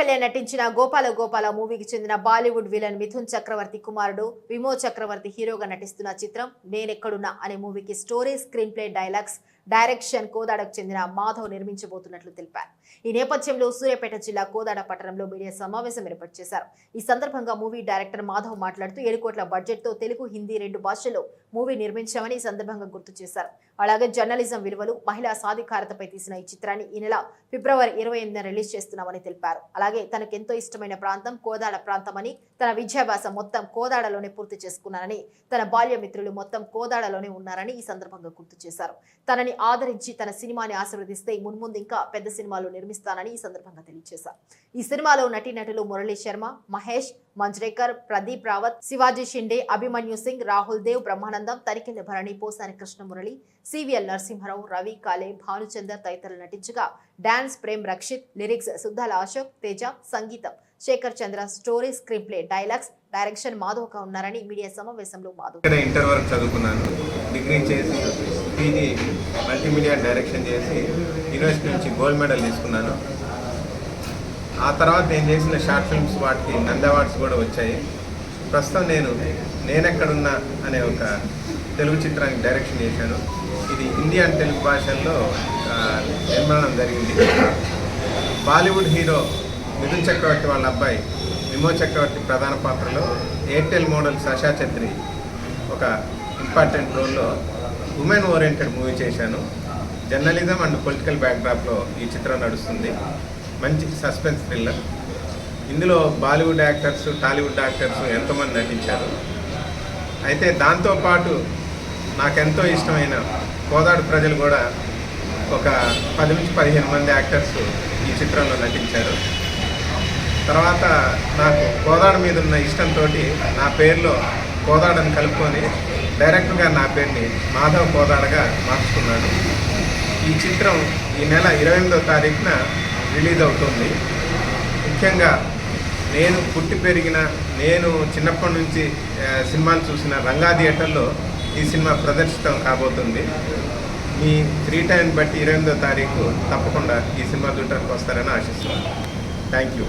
కళ్యాణ్ నటించిన గోపాల గోపాల మూవీకి చెందిన బాలీవుడ్ విలన్ మిథున్ చక్రవర్తి కుమారుడు విమో చక్రవర్తి హీరోగా నటిస్తున్న చిత్రం నేనెక్కడున్నా అనే మూవీకి story screenplay dialogues direction కోదాడకు చెందిన మాధవ్ నిర్మించబోతున్నట్లు తెలిపారు. ఈ నేపథ్యంలో సూర్యాపేట జిల్లా కోదాడ పట్టణంలో మీడియా సమావేశం ఏర్పాటు చేశారు. ఈ సందర్భంగా మూవీ డైరెక్టర్ మాధవ్ మాట్లాడుతూ ఏడు కోట్ల బడ్జెట్తో తెలుగు హిందీ రెండు భాషల్లో మూవీ నిర్మించామని ఈ సందర్భంగా గుర్తు చేశారు. అలాగే జర్నలిజం విలువలు మహిళా సాధికారతపై తీసిన ఈ చిత్రాన్ని ఈ నెల ఫిబ్రవరి ఇరవై ఎనిమిదిన రిలీజ్ చేస్తున్నామని తెలిపారు. అలాగే తనకెంతో ఇష్టమైన ప్రాంతం కోదాడ ప్రాంతమని తన విద్యాభ్యాసం మొత్తం కోదాడలోనే పూర్తి చేసుకున్నానని తన బాల్య మిత్రులు మొత్తం కోదాడలోనే ఉన్నారని ఈ సందర్భంగా గుర్తు చేశారు. తనని ఆదరించి తన సినిమాని ఆశీర్వదిస్తే మున్ముందు ఇంకా పెద్ద సినిమాలు నిర్మిస్తానని ఈ సందర్భంగా తెలియజేశారు. ఈ సినిమాలో నటీనటులు మురళీ శర్మ మహేష్ మంజ్రేకర్ ప్రదీప్ రావత్ శివాజీ షిండే అభిమన్యు సింగ్ రాహుల్ దేవ్ బ్రహ్మానందం తరికెళ్ళ భరణి పోసాని కృష్ణమురళి సివిఎల్ నరసింహారావు రవి కాలే భానుచందర్ తదితరులు నటించగా డాన్స్ ప్రేమ్ రక్షిత్ లిరిక్స్ సుద్దాల అశోక్ తేజ సంగీతం Shekhar Chandra story screenplay dialogues direction మాధవ్గా ఉన్నారని మీడియా సమావేశంలో మాధవ్ ఇంటర్ వరకు చదువుకున్నాను. డిగ్రీ చేసి పీజీ మల్టీమీడియా డైరెక్షన్ చేసి యూనివర్సిటీ నుంచి గోల్డ్ మెడల్ తీసుకున్నాను. ఆ తర్వాత నేను చేసిన షార్ట్ ఫిల్మ్స్ వాటికి నంద అవార్డ్స్ కూడా వచ్చాయి. ప్రస్తుతం నేను నేనెక్కడున్నా అనే ఒక తెలుగు చిత్రానికి డైరెక్షన్ చేశాను. ఇది ఇండియన్ తెలుగు భాషల్లో నిర్మాణం జరిగింది. బాలీవుడ్ హీరో మిథున్ చక్రవర్తి వాళ్ళ అబ్బాయి విమో చక్రవర్తి ప్రధాన పాత్రలో ఎయిర్టెల్ మోడల్ సషా ఛత్రి ఒక ఇంపార్టెంట్ రోల్లో ఉమెన్ ఓరియంటెడ్ మూవీ చేశాను. జర్నలిజం అండ్ పొలిటికల్ బ్యాక్డ్రాప్లో ఈ చిత్రం నడుస్తుంది. మంచి సస్పెన్స్ థ్రిల్లర్. ఇందులో బాలీవుడ్ యాక్టర్స్ టాలీవుడ్ యాక్టర్స్ ఎంతోమంది నటించారు. అయితే దాంతోపాటు నాకెంతో ఇష్టమైన కోదాడు ప్రజలు కూడా ఒక పది నుంచి పదిహేను మంది యాక్టర్స్ ఈ చిత్రంలో నటించారు. తర్వాత నాకు కోదాడ మీద ఉన్న ఇష్టంతో నా పేరులో కోదాడని కలుపుకొని డైరెక్ట్గా నా పేరుని మాధవ్ కోదాడగా మార్చుకున్నాను ఈ చిత్రం ఈ నెల ఇరవై ఎనిమిదో తారీఖున రిలీజ్ అవుతుంది. ముఖ్యంగా నేను పుట్టి పెరిగిన నేను చిన్నప్పటి నుంచి సినిమాలు చూసిన రంగా థియేటర్లో ఈ సినిమా ప్రదర్శితం కాబోతుంది. మీ ఫ్రీ టైం బట్టి ఇరవై ఎనిమిదో తారీఖు తప్పకుండా ఈ సినిమా చూడటానికి వస్తారని ఆశిస్తున్నాను. Thank you.